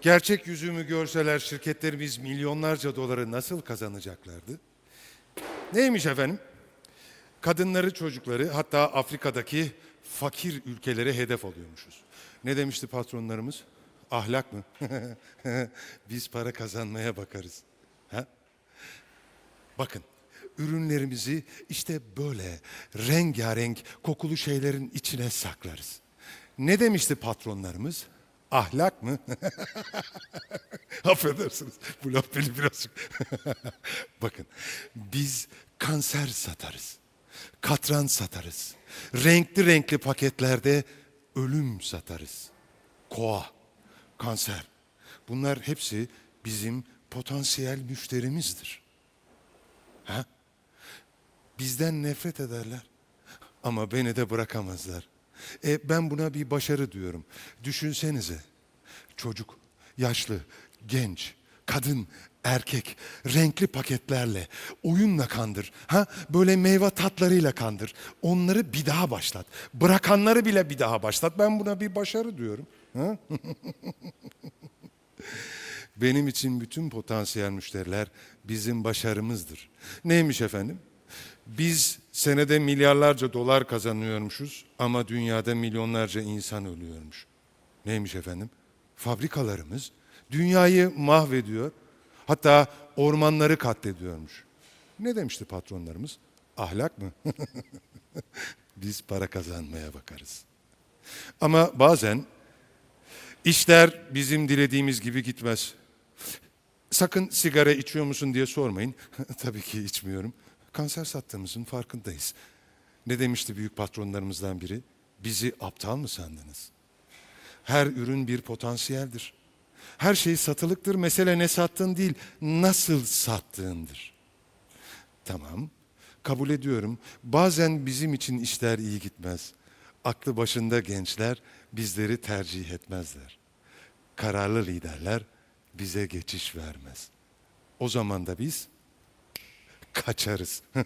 Gerçek yüzümü görseler şirketlerimiz milyonlarca doları nasıl kazanacaklardı? Neymiş efendim? Kadınları, çocukları hatta Afrika'daki fakir ülkelere hedef alıyormuşuz. Ne demişti patronlarımız? Ahlak mı? Biz para kazanmaya bakarız. Ha? Bakın ürünlerimizi işte böyle rengarenk kokulu şeylerin içine saklarız. Ne demişti patronlarımız? Ahlak mı? Affedersiniz. Bu laf beni birazcık... Bakın biz kanser satarız. Katran satarız. Renkli renkli paketlerde ölüm satarız. Koa, kanser. Bunlar hepsi bizim potansiyel müşterimizdir. Ha? Bizden nefret ederler. Ama beni de bırakamazlar. E, ben buna bir başarı diyorum. Düşünsenize. Çocuk, yaşlı, genç, kadın, erkek, renkli paketlerle, oyunla kandır. Ha? Böyle meyve tatlarıyla kandır. Onları bir daha başlat. Bırakanları bile bir daha başlat. Ben buna bir başarı diyorum. Ha? Benim için bütün potansiyel müşteriler bizim başarımızdır. Neymiş efendim? Biz senede milyarlarca dolar kazanıyormuşuz ama dünyada milyonlarca insan ölüyormuş. Neymiş efendim? Fabrikalarımız dünyayı mahvediyor. Hatta ormanları katlediyormuş. Ne demişti patronlarımız? Ahlak mı? Biz para kazanmaya bakarız. Ama bazen işler bizim dilediğimiz gibi gitmez. Sakın sigara içiyor musun diye sormayın. Tabii ki içmiyorum. Kanser sattığımızın farkındayız. Ne demişti büyük patronlarımızdan biri? Bizi aptal mı sandınız? Her ürün bir potansiyeldir. Her şey satılıktır. Mesele ne sattığın değil, nasıl sattığındır. Tamam, kabul ediyorum. Bazen bizim için işler iyi gitmez. Aklı başında gençler bizleri tercih etmezler. Kararlı liderler bize geçiş vermez. O zaman da biz kaçarız.